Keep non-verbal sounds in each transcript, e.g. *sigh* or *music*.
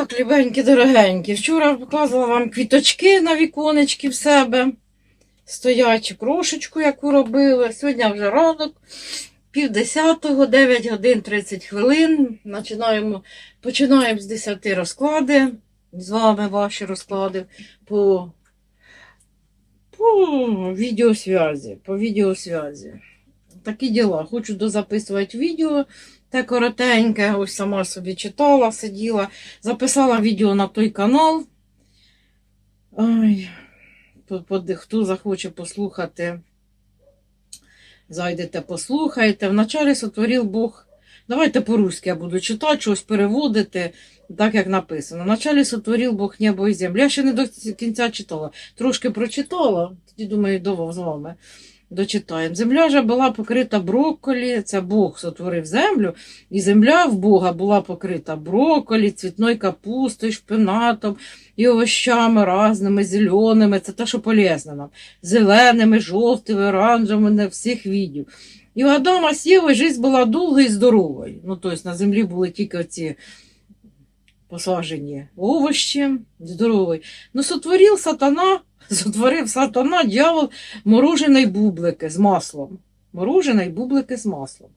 Так, любенькі, дорогенькі, вчора показувала вам квіточки на віконечки в себе. Стоячу крошечку, яку робили. Сьогодні вже ранок, пів десятого, 9 годин 30 хвилин. Починаємо, починаємо з 10 розклади. З вами ваші розклади по, по відеосвязі. По відеосвязі. Такі діла. Хочу дозаписувати відео. Те коротеньке, ось сама собі читала, сиділа, записала відео на той канал. Ой, хто захоче послухати, зайдете, послухайте. Вначалі сотворив Бог. Давайте по-русски я буду читати, щось переводити, так як написано. Вначалі сотворив Бог небо і землю. Я ще не до кінця читала. Трошки прочитала, тоді думаю, до з вами дочитаємо. Земля же була покрита брокколі, це Бог сотворив землю, і земля в Бога була покрита брокколі, цвітною капустою, шпинатом і овощами разними, зеленими, це те, що полезно нам, зеленими, жовтими, оранжевими, не всіх видів. І у Адама Євою життя була довга і здоровою. Ну, тобто на землі були тільки оці посаджені овощі, здорові. Ну, сотворив сатана, сотворив сатана, дьявол, мороженої бублики з маслом. Мороженої бублики з маслом.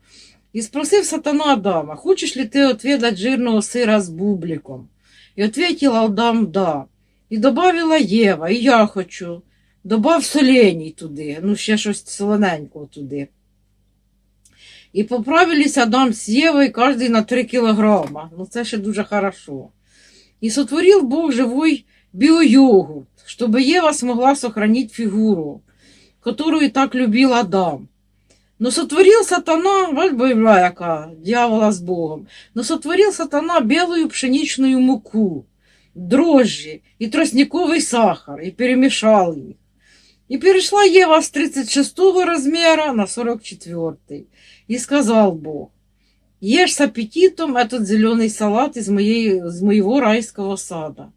І спросив сатана Адама, хочеш ли ти отведать жирного сира з бубликом? І ответил Адам, да. І добавила Єва, і я хочу. Добав соленій туди, ну ще щось солоненького туди. І поправились Адам з Євою кожен на 3 кілограма. Ну це ще дуже хорошо. І сотворив Бог живой биойогурт, чтобы Ева смогла сохранить фигуру, которую так любил Адам. Но сотворил сатана, вот бойла яка, дьявола с Богом, но сотворил сатана белую пшеничную муку, дрожжи и тростниковый сахар, и перемешал их. И перешла Ева с 36 размера на 44. И сказал Бог, ешь с аппетитом этот зеленый салат из, моей, из моего райского сада.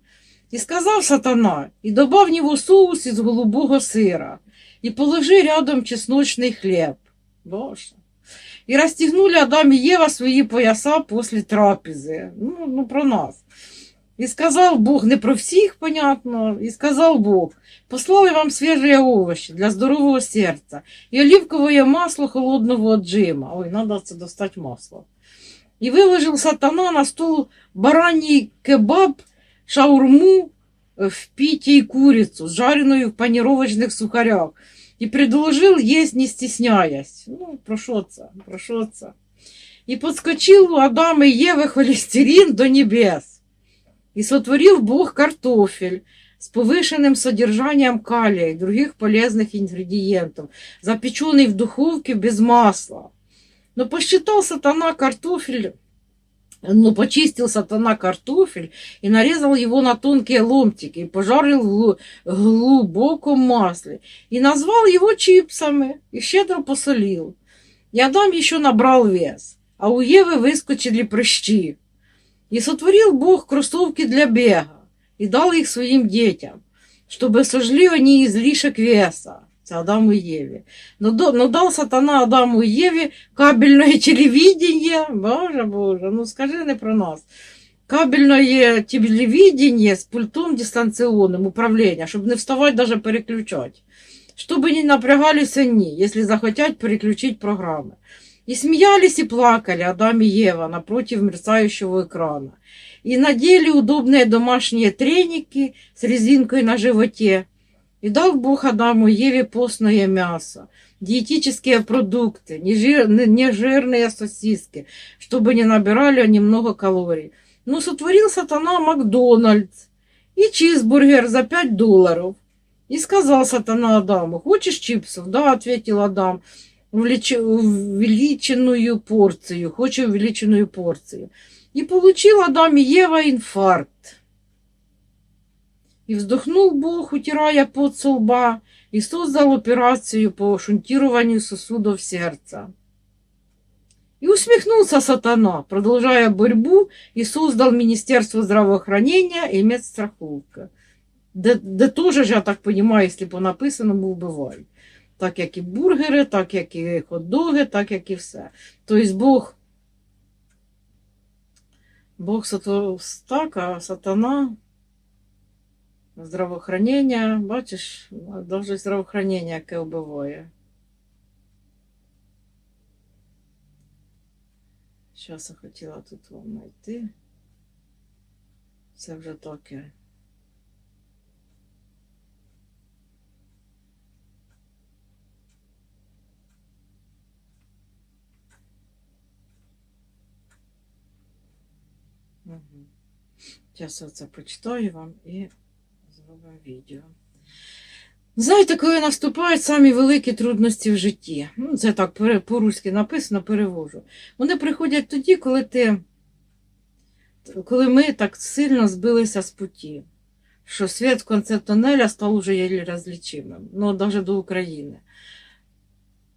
И сказал сатана, и добавь в него соус из голубого сыра, и положи рядом чесночный хлеб. Боже. И расстегнули Адам и Ева свои пояса после трапезы. Ну, ну, про нас. И сказал Бог, не про всіх, понятно, и сказал Бог, послал я вам свежие овощи для здорового сердца и оливковое масло холодного отжима. Ой, надо це достать масло. И выложил сатана на стол бараний кебаб, шаурму э, в пите и курицу, жареную в панировочных сухарях. И предложил есть, не стесняясь. Ну, про що це? Про що це? И подскочил у Адама и Евы холестерин до небес. И сотворил Бог картофель с повышенным содержанием калия и других полезных ингредиентов, запеченный в духовке без масла. Но посчитал сатана картофель, ну, почистил сатана картофель и нарезал его на тонкие ломтики и пожарил в глу- глубоком масле. И назвал его чипсами и щедро посолил. И Адам еще набрал вес, а у Евы выскочили прыщи. И сотворил Бог кроссовки для бега и дал их своим детям, чтобы сожгли они излишек веса. Это Адаму и Еве. Но, до- но дал сатана Адаму и Еве кабельное *laughs* телевидение. Боже, боже, ну скажи не про нас. Кабельное телевидение с пультом дистанционным управления, чтобы не вставать даже переключать. Чтобы не напрягались они, если захотят переключить программы. И смеялись и плакали Адам и Ева напротив мерцающего экрана. И надели удобные домашние треники с резинкой на животе. И дал Бог Адаму Еве постное мясо, диетические продукты, нежир- нежирные сосиски, чтобы не набирали они много калорий. Ну, сотворил сатана Макдональдс и чизбургер за 5 долларов. И сказал сатана Адаму, хочешь чипсов? Да, ответил Адам, увелич- увеличенную порцию, хочу увеличенную порцию. И получил Адам и Ева инфаркт. И вздохнул Бог, утирая пот со лба, и создал операцию по шунтированию сосудов сердца. И усмехнулся сатана, продолжая борьбу, и создал Министерство здравоохранения и медстраховка. Де, де теж, я так понимаю, якщо по написаному вбивають. Так як і бургери, так як і хот-доги, так як і все. Тобто Бог Бог сотворив так, а сатана здравоохранення, бачиш, навіть здравоохранення, яке вбиває. Зараз я хотіла тут вам знайти. Це вже таке. Угу. Я це прочитаю вам і зробимо відео. Знаєте, коли наступають самі великі трудності в житті, ну, це так по-руськи написано, перевожу. Вони приходять тоді, коли ти, коли ми так сильно збилися з путі, що світ в конце тоннеля став уже єлі розлічимим, ну, навіть до України.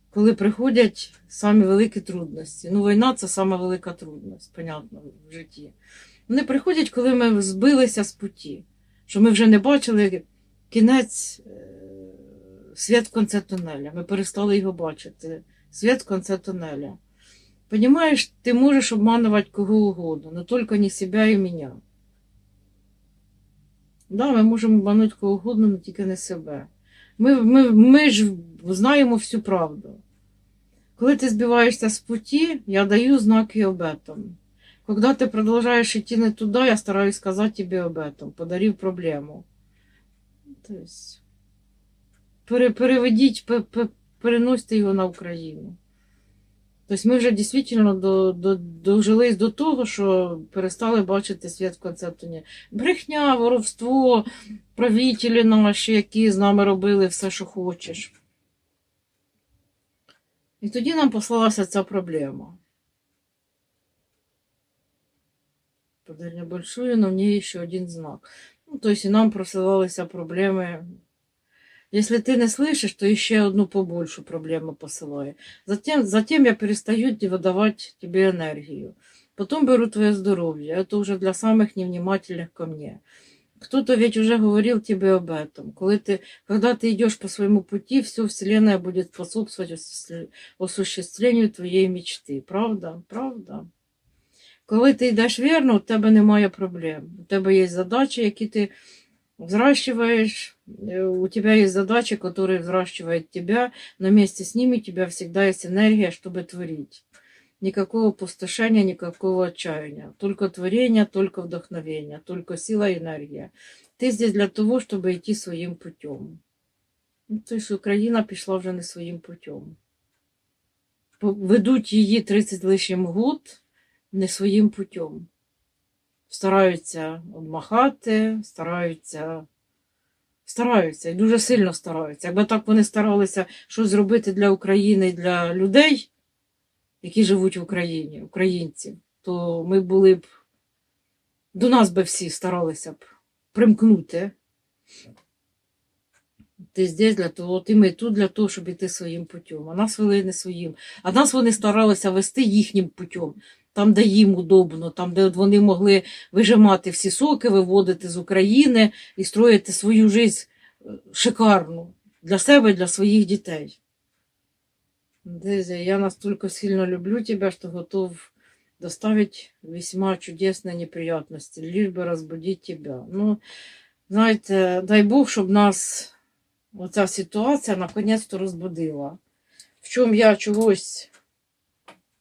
Коли приходять самі великі трудності. Ну, війна це сама велика трудність, понятно, в житті. Вони приходять, коли ми збилися з путі, що ми вже не бачили кінець, е, світ в конце тунеля. Ми перестали його бачити. Світ в конце тунеля. Понимаєш, ти можеш обманувати кого угодно, но тільки не себе і мене. Да, ми можемо обманути кого угодно, але тільки не себе. Ми, ми, ми ж знаємо всю правду. Коли ти збиваєшся з путі, я даю знаки об этом. Когда ты продолжаешь идти не туда, я стараюсь сказать тебе об этом, подарив проблему. То есть, пере, переведіть, пе, пе, переносьте його на Україну. Тобто ми вже дійсно до, до, дожились до того, що перестали бачити світ в концепту. Брехня, воровство, правителі наші, які з нами робили все, що хочеш. І тоді нам послалася ця проблема. Подай небольшую, но в ней еще один знак. Ну, то есть и нам просылалися проблеми. Если ты не слышишь, то еще одну побольше проблему посылаю. Затем, затем я перестаю те- выдавать тебе энергию. Потом беру твое здоровье. Это уже для самых невнимательных ко мне. Кто-то ведь уже говорил тебе об этом. Коли ты, когда ты идешь по своему пути, все Вселенная будет способствовать осуществле- осуществлению твоей мечты. Правда? Правда? Коли ти йдеш вірно, у тебе немає проблем. У тебе є задачі, які ти взращиваешь, э, у тебя есть задачи, которые взращивают тебя, но вместе с ними у тебя всегда есть энергия, чтобы творить. Никакого опустошения, никакого отчаяния. Только творение, только вдохновение, только сила и энергия. Ты здесь для того, чтобы идти своим путем. Ну, то есть Україна пішла вже не своїм путем. По- Ведуть її 30 лишнім год не своїм путем. Стараються обмахати, стараються, стараються і дуже сильно стараються. Якби так вони старалися щось зробити для України і для людей, які живуть в Україні, українців, то ми були б, до нас би всі старалися б примкнути. Ти здесь для того, ти ми тут для того, щоб іти своїм путем. А нас вели не своїм. А нас вони старалися вести їхнім путем. Там, де їм удобно, там, де вони могли вижимати всі соки, виводити з України і строїти свою життя шикарну для себе для своїх дітей. Дезя, я настолько сильно люблю тебя, что готов доставить весьма чудесные неприятности, лишь бы разбудить тебя. Ну, знаєте, дай Бог, щоб нас оця ситуація наконець-то розбудила. В чому я чогось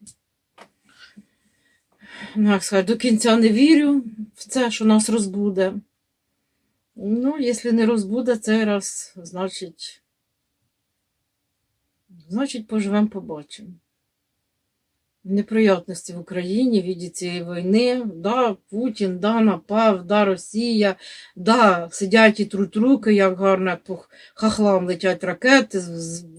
ну, як сказати, до кінця не вірю в це, що нас розбуде. Ну, якщо не розбуде цей раз, значить, значить, поживемо, побачимо. Неприятності в Україні від цієї війни. Да, Путін, да, напав, да, Росія, да, сидять і труть руки, як гарно по хахлам летять ракети,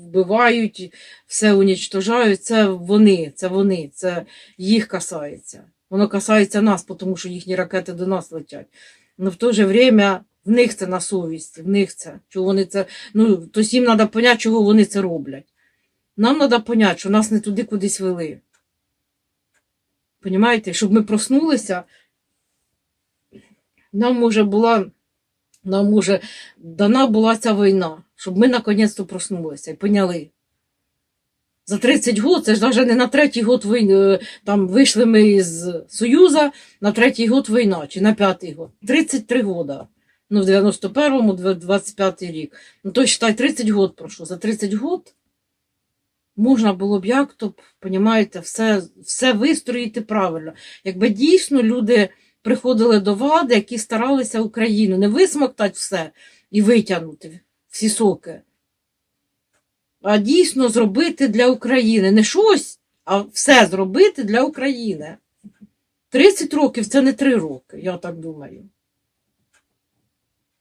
вбивають, все унічтожають. Це вони, це вони, це їх касається. Воно касається нас, тому що їхні ракети до нас летять. Ну в то же время в них це на совісті, в них це. Чого вони це. Ну, то їм треба поняти, чого вони це роблять. Нам треба поняти, що нас не туди кудись вели. Понімаєте? Щоб ми проснулися, нам може була, нам може дана була ця війна, щоб ми наконець-то проснулися і поняли. За 30 год, це ж навіть не на третій год війни, там вийшли ми з Союзу, на третій год війна, чи на п'ятий год. 33 года. Ну, в 91-му, 25 рік. Ну, то, считай, 30 год пройшло. За 30 год можна було б як то, понімаєте, все, все вистроїти правильно. Якби дійсно люди приходили до влади, які старалися Україну не висмоктати все і витягнути всі соки, а дійсно зробити для України. Не щось, а все зробити для України. 30 років це не 3 роки, я так думаю.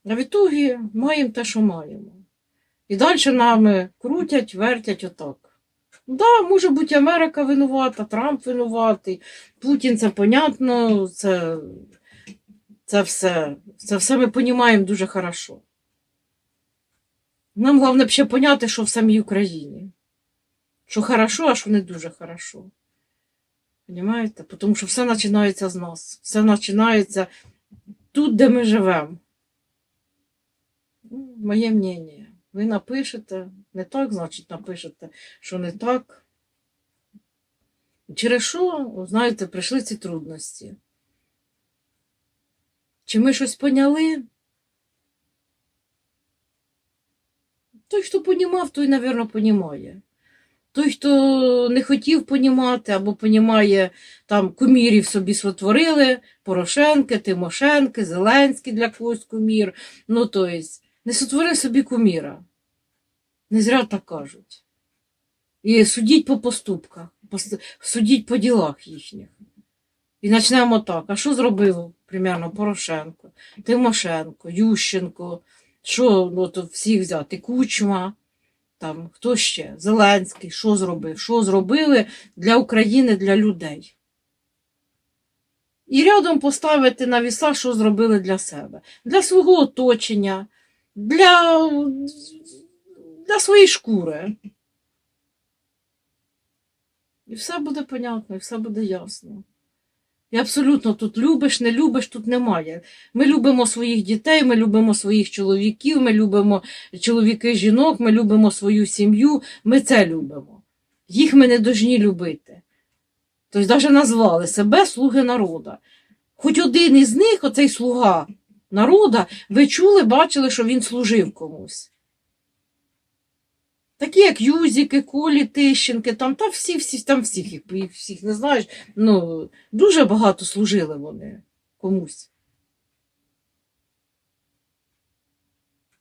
А в ітогі маємо те, що маємо. І далі нами крутять, вертять отак. Да, може бути Америка винувата, Трамп винуватий, Путін, це понятно, це, це все. Це все ми розуміємо дуже хорошо. Нам головне ще поняти, що в самій Україні. Що хорошо, а що не дуже хорошо. Понимаєте? Тому що все починається з нас. Все починається тут, де ми живемо. Ну, Моє мнення. Ви напишете, не так, значить, напишете, що не так. Через що, знаєте, прийшли ці трудності. Чи ми щось поняли? Той, хто понімав, той, напевно, понімає. Той, хто не хотів понімати або понімає, там кумірів собі сотворили, Порошенки, Тимошенки, Зеленський для когось кумір. Ну, то есть, не сотвори собі куміра. Не зря так кажуть. І судіть по поступках, судіть по ділах їхніх. І почнемо так. А що зробив, примерно, Порошенко, Тимошенко, Ющенко, що ну, то всіх взяти? Кучма, там, хто ще? Зеленський, що зробив? Що зробили для України, для людей? І рядом поставити на віса, що зробили для себе, для свого оточення, для, для своєї шкури. І все буде понятно, і все буде ясно. І абсолютно тут любиш, не любиш, тут немає. Ми любимо своїх дітей, ми любимо своїх чоловіків, ми любимо чоловіки жінок, ми любимо свою сім'ю, ми це любимо. Їх ми не должні любити. Тобто навіть назвали себе слуги народа. Хоч один із них, оцей слуга народа, ви чули, бачили, що він служив комусь. Такі, як Юзіки, Колі, Тищенки, там, та всі, всі, там всіх, їх, всіх не знаєш. Ну, дуже багато служили вони комусь.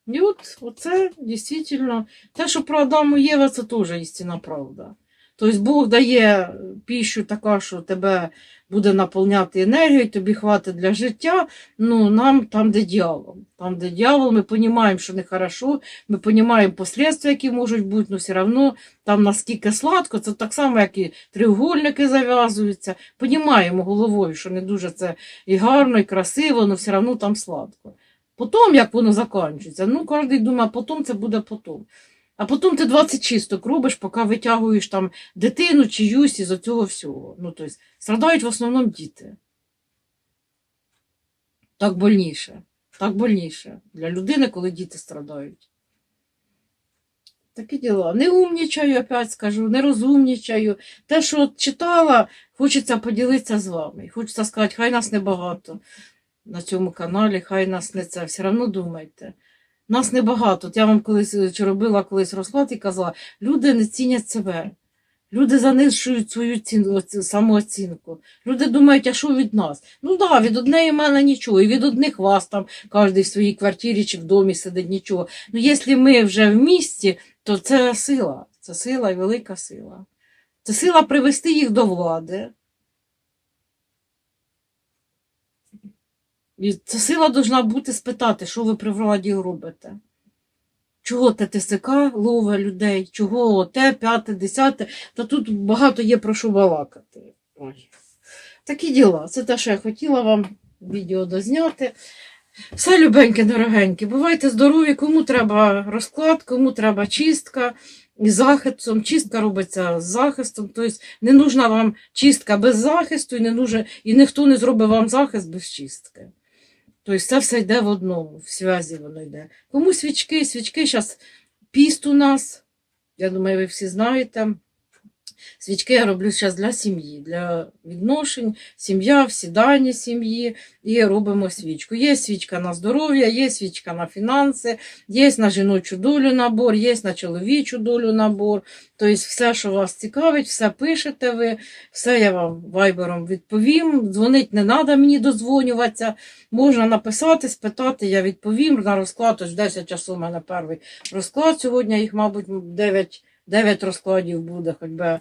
І от оце дійсно, те, що про Адаму Єва, це теж істинна правда. Тобто Бог дає піщу така, що тебе буде наповняти енергією, тобі хватить для життя. Ну, нам там, де дьявол. Там, де дьявол, ми розуміємо, що нехорошо, ми розуміємо последствия, які можуть бути, але все одно там наскільки сладко, це так само, як і треугольники зав'язуються. Понімаємо головою, що не дуже це і гарно, і красиво, але все одно там сладко. Потім, як воно закінчується, ну кожен думає, потім це буде потім. А потім ти 20 чисток робиш, поки витягуєш там дитину чи юсь із цього всього. Ну, тобто, страдають в основному діти. Так больніше. Так больніше для людини, коли діти страдають. Такі діла. Не умнічаю, опять скажу, не розумнічаю. Те, що читала, хочеться поділитися з вами. Хочеться сказати, хай нас небагато на цьому каналі, хай нас не це. Все одно думайте. Нас небагато. От я вам колись е, чи робила колись розклад і казала, люди не цінять себе. Люди занижують свою ціну, оці- самооцінку. Люди думають, а що від нас? Ну так, да, від однієї мене нічого, і від одних вас там кожен в своїй квартирі чи в домі сидить нічого. Ну, якщо ми вже в місті, то це сила. Це сила і велика сила. Це сила привести їх до влади. І ця сила должна бути спитати, що ви при владі робите. Чого ТТСК лове людей, чого те, п'яте, десяте, та тут багато є про що балакати. Ой. Такі діла. Це те, що я хотіла вам відео дозняти. Все, любеньке, дорогеньке, бувайте здорові, кому треба розклад, кому треба чистка із захистом. Чистка робиться з захистом. Тобто не нужна вам чистка без захисту, і, не нужна, і ніхто не зробить вам захист без чистки. Тобто це все йде в одному, в зв'язі воно йде. Кому свічки, свічки зараз піст у нас. Я думаю, ви всі знаєте. Свічки я роблю зараз для сім'ї, для відношень, сім'я, всідання сім'ї і робимо свічку. Є свічка на здоров'я, є свічка на фінанси, є на жіночу долю набор, є на чоловічу долю набор. Тобто все, що вас цікавить, все пишете ви, все я вам вайбером відповім. Дзвонить не треба мені дозвонюватися. Можна написати, спитати, я відповім. На розклад ось 10 часу у мене перший розклад. Сьогодні їх, мабуть, 9, 9 розкладів буде, хоч би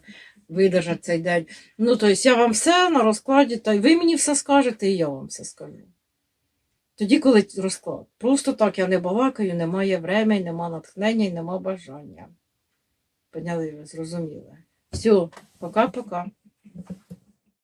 видержати цей день. Ну, тобто я вам все на розкладі, та ви мені все скажете, і я вам все скажу. Тоді, коли розклад. Просто так я не балакаю, немає времени, нема натхнення і нема бажання. Поняли зрозуміли. Все, пока-пока.